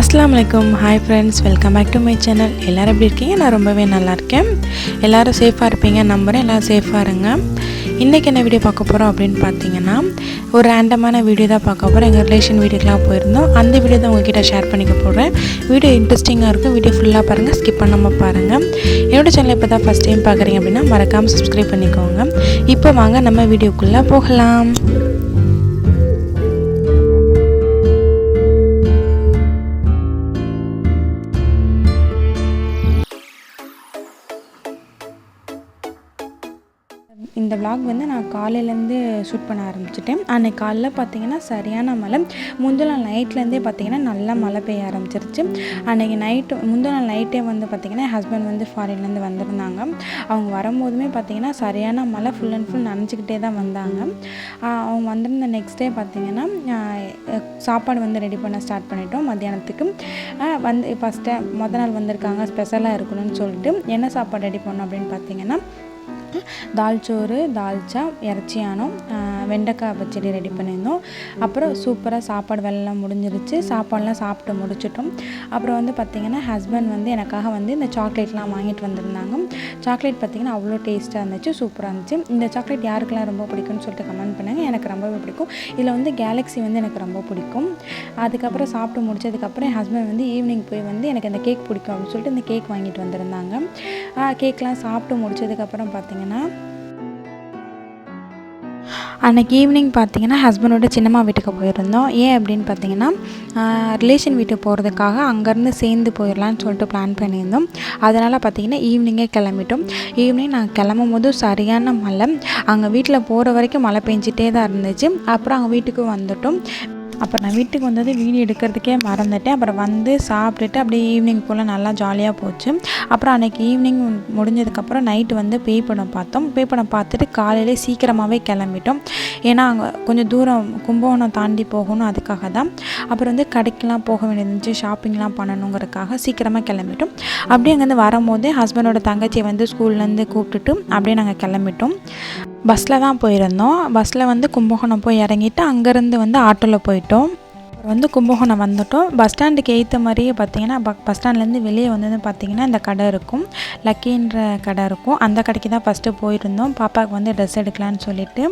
அஸ்லாம் வலைக்கம் hi friends welcome back to my channel எல்லோரும் எப்படி இருக்கீங்க? நான் ரொம்பவே நல்லா இருக்கேன். எல்லோரும் சேஃபாக இருப்பீங்க நம்புகிறேன் எல்லோரும் சேஃபாக இருங்க. இன்றைக்கி என்ன வீடியோ பார்க்க போகிறோம் அப்படின்னு பார்த்தீங்கன்னா ஒரு ரேண்டமான வீடியோ தான் பார்க்க போகிறோம் எங்கள் ரிலேஷன் வீடியோக்கெலாம் போயிருந்தோம். அந்த வீடியோ தான் உங்ககிட்ட ஷேர் பண்ணிக்க போகிறேன் வீடியோ இன்ட்ரெஸ்டிங்காக இருக்கும். வீடியோ ஃபுல்லாக பாருங்கள் ஸ்கிப் பண்ணாமல் பாருங்கள் என்னோட சேனல் இப்போ தான் ஃபஸ்ட் டைம் பார்க்குறீங்க அப்படின்னா மறக்காமல் சப்ஸ்கிரைப் பண்ணிக்கோங்க. இப்போ வாங்க நம்ம வீடியோக்குள்ளே போகலாம். இந்த vlog வந்து நான் காலையிலேருந்து ஷூட் பண்ண ஆரம்பிச்சிட்டேன். அன்றைக்கி காலைல பார்த்தீங்கன்னா சரியான மழை. முந்தின நாள் நைட்லேருந்தே பார்த்தீங்கன்னா நல்லா மழை பெய்ய ஆரம்பிச்சிருச்சு. அன்றைக்கி நைட்டு முந்தின நாள் நைட்டே வந்து பார்த்தீங்கன்னா ஹஸ்பண்ட் வந்து ஃபாரின்லேருந்து வந்திருந்தாங்க. அவங்க வரும்போதுமே பார்த்தீங்கன்னா சரியான மழை ஃபுல் அண்ட் ஃபுல் நனைஞ்சிக்கிட்டே தான் வந்தாங்க. அவங்க வந்திருந்த நெக்ஸ்ட் டே பார்த்தீங்கன்னா சாப்பாடு வந்து ரெடி பண்ண ஸ்டார்ட் பண்ணிட்டோம் மத்தியானத்துக்கு. வந்து ஃபஸ்ட்டு மொதல் நாள் வந்திருக்காங்க ஸ்பெஷலாக இருக்கணும்னு சொல்லிட்டு என்ன சாப்பாடு ரெடி பண்ணோம் அப்படின்னு பார்த்தீங்கன்னா தால் சோறு தால்ச்சா இறச்சியானம் வெண்டைக்காய் பச்சடி ரெடி பண்ணியிருந்தோம். அப்புறம் சூப்பராக சாப்பாடு வேலைலாம் முடிஞ்சிருச்சு. சாப்பாடெலாம் சாப்பிட்டு முடிச்சிட்டோம். அப்புறம் வந்து பார்த்திங்கன்னா ஹஸ்பண்ட் வந்து எனக்காக வந்து இந்த சாக்லேட்லாம் வாங்கிட்டு வந்திருந்தாங்க. சாக்லேட் பார்த்திங்கன்னா அவ்வளோ டேஸ்ட்டாக இருந்துச்சு சூப்பராக இருந்துச்சு. இந்த சாக்லேட் யாருக்கெல்லாம் ரொம்ப பிடிக்கும்னு சொல்லிட்டு கமெண்ட் பண்ணுங்கள் எனக்கு ரொம்பவே பிடிக்கும். இதில் வந்து கேலக்ஸி வந்து எனக்கு ரொம்ப பிடிக்கும். அதுக்கப்புறம் சாப்பிட்டு முடிச்சதுக்கப்புறம் என் ஹஸ்பண்ட் வந்து ஈவினிங் போய் வந்து எனக்கு இந்த கேக் பிடிக்கும் அப்படின்னு சொல்லிட்டு இந்த கேக் வாங்கிட்டு வந்திருந்தாங்க. கேக்லாம் சாப்பிட்டு முடிச்சதுக்கப்புறம் பார்த்திங்கன்னா அன்றைக்கி ஈவினிங் பார்த்தீங்கன்னா ஹஸ்பண்டோட சின்னம்மா வீட்டுக்கு போயிருந்தோம். ஏன் அப்படின்னு பார்த்தீங்கன்னா ரிலேஷன் வீட்டுக்கு போகிறதுக்காக அங்கேருந்து சேர்ந்து போயிடலான்னு சொல்லிட்டு பிளான் பண்ணியிருந்தோம். அதனால் பார்த்தீங்கன்னா ஈவினிங்கே கிளம்பிட்டோம். ஈவினிங் நாங்கள் கிளம்பும் போது சரியான மழை. அங்கே வீட்டில் போகிற வரைக்கும் மழை பெஞ்சிட்டே தான் இருந்துச்சு. அப்புறம் அங்கே வீட்டுக்கு வந்துட்டோம். அப்புறம் நான் வீட்டுக்கு வந்தது வீடியோ எடுக்கிறதுக்கே மறந்துட்டேன். அப்புறம் வந்து சாப்பிட்டுட்டு அப்படியே ஈவினிங் போல் நல்லா ஜாலியாக போச்சு. அப்புறம் அன்றைக்கி ஈவினிங் முடிஞ்சதுக்கப்புறம் நைட்டு வந்து பேய் படம் பார்த்தோம். பேய் படம் பார்த்துட்டு காலையிலே சீக்கிரமாகவே கிளம்பிட்டோம். ஏன்னா அங்கே கொஞ்சம் தூரம் கும்பகோணம் தாண்டி போகணும் அதுக்காக தான். அப்புறம் வந்து கடைக்கெலாம் போக வேண்டியிருந்துச்சு. ஷாப்பிங்லாம் பண்ணணுங்கிறதுக்காக சீக்கிரமாக கிளம்பிட்டோம். அப்படியே அங்கேருந்து வரும்போதே ஹஸ்பண்டோட தங்கச்சியை வந்து ஸ்கூல்லேருந்து கூப்பிட்டுட்டு அப்படியே நாங்கள் கிளம்பிட்டோம். பஸ்ஸில் தான் போயிருந்தோம். பஸ்ஸில் வந்து கும்பகோணம் போய் இறங்கிட்டு அங்கேருந்து வந்து ஆட்டோவில் போயிட்டோம். வந்து கும்பகோணம் வந்துட்டோம். பஸ் ஸ்டாண்டுக்கு ஏற்ற மாதிரியே பார்த்தீங்கன்னா பஸ் ஸ்டாண்ட்லேருந்து வெளியே வந்தது பார்த்தீங்கன்னா இந்த கடை இருக்கும். லக்கின்ற கடை இருக்கும். அந்த கடைக்கு தான் ஃபஸ்ட்டு போயிருந்தோம். பாப்பாவுக்கு வந்து ட்ரெஸ் எடுக்கலான்னு சொல்லிட்டு.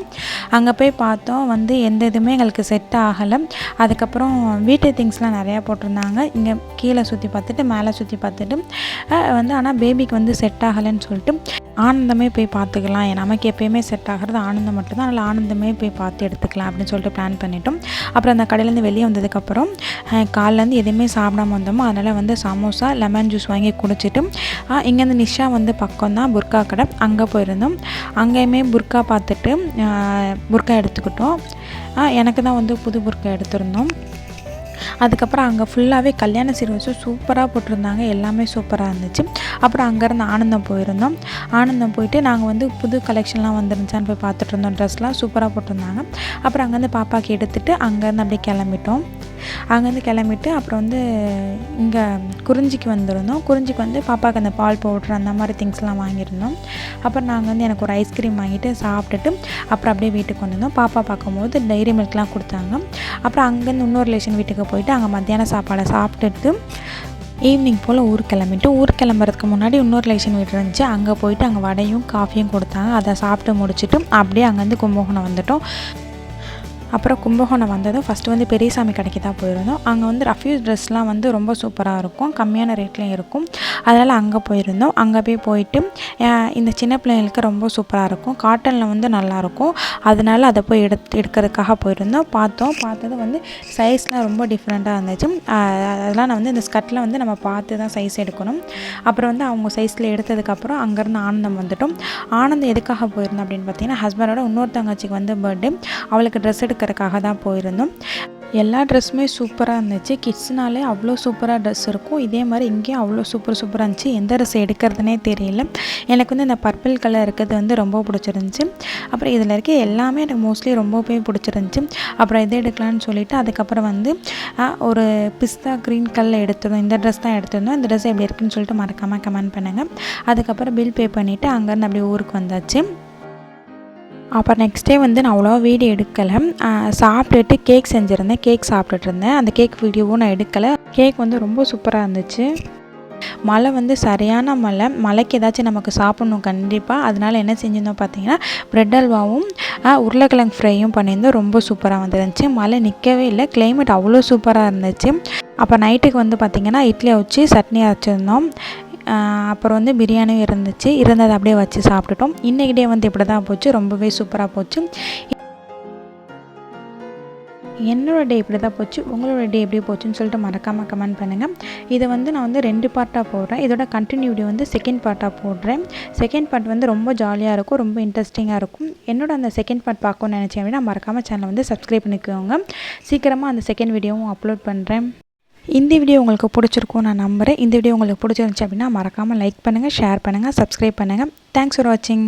அங்கே போய் பார்த்தோம். வந்து எந்த இதுவுமே எங்களுக்கு செட் ஆகலை. அதுக்கப்புறம் வீட்டு திங்ஸ்லாம் நிறையா போட்டிருந்தாங்க. இங்கே கீழே சுற்றி பார்த்துட்டு மேலே சுற்றி பார்த்துட்டு வந்து ஆனால் பேபிக்கு வந்து செட் ஆகலைன்னு சொல்லிட்டு ஆனந்தமே போய் பார்த்துக்கலாம். நமக்கு எப்பயுமே செட் ஆகிறது ஆனந்தம் மட்டும்தான். அதனால் ஆனந்தமே போய் பார்த்து எடுத்துக்கலாம் அப்படின்னு சொல்லிட்டு பிளான் பண்ணிட்டோம். அப்புறம் அந்த கடையிலேருந்து வெளியே வந்ததுக்கப்புறம் அஹ், காலைலேருந்து எதுவுமே சாப்பிடாம வந்தோமோ? அதனால் வந்து சமோசா லெமன் ஜூஸ் வாங்கி குடிச்சிட்டு இங்கேருந்து நிஷா வந்து பக்கம் தான் புர்கா கடை. அங்கே போயிருந்தோம். அங்கேயுமே புர்கா பார்த்துட்டு புர்கா எடுத்துக்கிட்டோம். எனக்கு தான் வந்து புது புர்கா எடுத்திருந்தோம். அதுக்கப்புறம் அங்கே ஃபுல்லாகவே கல்யாண சீர் சூப்பராக போட்டிருந்தாங்க. எல்லாமே சூப்பராக இருந்துச்சு. அப்புறம் அங்கேருந்து ஆனந்தம் போயிருந்தோம். ஆனந்தம் போயிட்டு நாங்கள் வந்து புது கலெக்ஷன்லாம் வந்துருந்துச்சான்னு போய் பார்த்துட்டு இருந்தோம். ட்ரெஸ்லாம் சூப்பராக போட்டிருந்தாங்க. அப்புறம் அங்கேருந்து பாப்பாக்கு எடுத்துகிட்டு அங்கேருந்து அப்படியே கிளம்பிட்டோம். அங்கேருந்து கிளம்பிட்டு அப்புறம் வந்து இங்கே குறிஞ்சிக்கு வந்திருந்தோம். குறிஞ்சிக்கு வந்து பாப்பாவுக்கு அந்த பால் பவுட்ரு அந்த மாதிரி திங்ஸ்லாம் வாங்கியிருந்தோம். அப்புறம் நாங்கள் வந்து எனக்கு ஒரு ஐஸ்கிரீம் வாங்கிட்டு சாப்பிட்டுட்டு அப்புறம் அப்படியே வீட்டுக்கு வந்திருந்தோம். பாப்பா பார்க்கும்போது டைரி மில்க்லாம் கொடுத்தாங்க. அப்புறம் அங்கேருந்து இன்னொரு ரிலேஷன் வீட்டுக்கு போயிட்டு அங்கே மத்தியான சாப்பாடை சாப்பிட்டுட்டு ஈவினிங் போல் ஊர் கிளம்பிட்டு ஊர் கிளம்புறதுக்கு முன்னாடி இன்னொரு ரிலேஷன் வீடு இருந்துச்சு. அங்கே போயிட்டு அங்கே வடையும் காஃபியும் கொடுத்தாங்க. அதை சாப்பிட்டு முடிச்சுட்டு அப்படியே அங்கேருந்து கும்பகோணம் வந்துட்டோம். அப்புறம் கும்பகோணம் வந்ததும் ஃபஸ்ட்டு வந்து பெரியசாமி கடைக்கு தான் போயிருந்தோம். அங்கே வந்து ரஃப்யூஸ் ட்ரெஸ்லாம் வந்து ரொம்ப சூப்பராக இருக்கும். கம்மியான ரேட்லேயும் இருக்கும். அதனால் அங்கே போயிருந்தோம். அங்கே போய் போயிட்டு இந்த சின்ன பிள்ளைங்களுக்கு ரொம்ப சூப்பராக இருக்கும். காட்டனில் வந்து நல்லாயிருக்கும் அதனால அதை போய் எடுத்து எடுக்கிறதுக்காக போயிருந்தோம். பார்த்தோம். பார்த்தது வந்து சைஸ்லாம் ரொம்ப டிஃப்ரெண்ட்டாக இருந்துச்சு. அதெல்லாம் நான் வந்து இந்த ஸ்கர்ட்டில் வந்து நம்ம பார்த்து தான் சைஸ் எடுக்கணும். அப்புறம் வந்து அவங்க சைஸில் எடுத்ததுக்கப்புறம் அங்கேருந்து ஆனந்தம் வந்துட்டோம். ஆனந்தம் எதுக்காக போயிருந்தோம் அப்படின்னு பார்த்தீங்கன்னா ஹஸ்பண்டோட இன்னொரு தங்கச்சிக்கு வந்து பர்த்டே அவளுக்கு ட்ரெஸ் எடுக்க எடுக்கிறதுக்காக தான் போயிருந்தோம். எல்லா ட்ரெஸ்ஸுமே சூப்பராக இருந்துச்சு. கிட்ஸ்னாலே அவ்வளோ சூப்பராக ட்ரெஸ் இருக்கும். இதே மாதிரி இங்கேயும் அவ்வளோ சூப்பர் சூப்பராக இருந்துச்சு. எந்த ட்ரெஸ் எடுக்கிறதுனே தெரியல. எனக்கு வந்து இந்த பர்பிள் கலர் இருக்கிறது வந்து ரொம்ப பிடிச்சிருந்துச்சி. அப்புறம் இதில் இருக்க எல்லாமே எனக்கு மோஸ்ட்லி ரொம்பவே பிடிச்சிருந்துச்சி. அப்புறம் இதை எடுக்கலான்னு சொல்லிட்டு அதுக்கப்புறம் வந்து ஒரு பிஸ்தா க்ரீன் கலர் எடுத்திருந்தோம். இந்த ட்ரெஸ் தான் எடுத்திருந்தோம். இந்த ட்ரெஸ் எப்படி இருக்குன்னு சொல்லிட்டு மறக்காமல் கமெண்ட் பண்ணுங்கள் அதுக்கப்புறம் பில் பே பண்ணிவிட்டு அங்கேருந்து அப்படியே ஊருக்கு வந்தாச்சு. அப்புறம் நெக்ஸ்ட் டே வந்து நான் அவ்வளோவா வீடியோ எடுக்கலை. சாப்பிட்டுட்டு கேக் செஞ்சுருந்தேன். கேக் சாப்பிட்டுட்டு இருந்தேன் அந்த கேக் வீடியோவும் நான் எடுக்கலை. கேக் வந்து ரொம்ப சூப்பராக இருந்துச்சு. மழை வந்து சரியான மழை. மழைக்கு ஏதாச்சும் நமக்கு சாப்பிட்ணும் கண்டிப்பாக அதனால் என்ன செஞ்சிருந்தோம் பார்த்தீங்கன்னா ப்ரெட் அல்வாவும் உருளைக்கிழங்கு ஃப்ரையும் பண்ணியிருந்தோம். ரொம்ப சூப்பராக வந்துருந்துச்சு. மழை நிற்கவே இல்லை. கிளைமேட் அவ்வளோ சூப்பராக இருந்துச்சு. அப்போ நைட்டுக்கு வந்து பார்த்திங்கன்னா இட்லியை வச்சு சட்னி அரைச்சிருந்தோம். அப்புறம் வந்து பிரியாணியும் இருந்துச்சு. இருந்ததை அப்படியே வச்சு சாப்பிட்டுட்டோம். இன்றைக்கி டே வந்து இப்படி தான் போச்சு. ரொம்பவே சூப்பராக போச்சு. என்னோடய டே இப்படி தான் போச்சு. உங்களோட டே எப்படி போச்சுன்னு சொல்லிட்டு மறக்காமல் கமெண்ட் பண்ணுங்கள் இதை வந்து நான் வந்து ரெண்டு பார்ட்டாக போடுறேன். இதோட கண்டினியூட்டி வந்து செகண்ட் பார்ட்டாக போடுறேன். செகண்ட் பார்ட் வந்து ரொம்ப ஜாலியாக இருக்கும். ரொம்ப இன்ட்ரெஸ்டிங்காக இருக்கும். என்னோட அந்த செகண்ட் பார்ட் பார்க்கணும்னு நினச்சேன் அப்படின்னா மறக்காமல் சேனலை வந்து சப்ஸ்கிரைப் பண்ணிக்கோங்க. சீக்கிரமாக அந்த செகண்ட் வீடியோவும் அப்லோட் பண்ணுறேன் இந்த வீடியோ உங்களுக்கு பிடிச்சிருக்கும் நான் நம்புகிறேன் இந்த வீடியோ உங்களுக்கு பிடிச்சிருந்துச்சி அப்படின்னா மறக்காமல் லைக் பண்ணுங்கள் ஷேர் பண்ணுங்கள் சப்ஸ்கிரைப் பண்ணுங்கள் தேங்க்ஸ் ஃபார் வாட்சிங்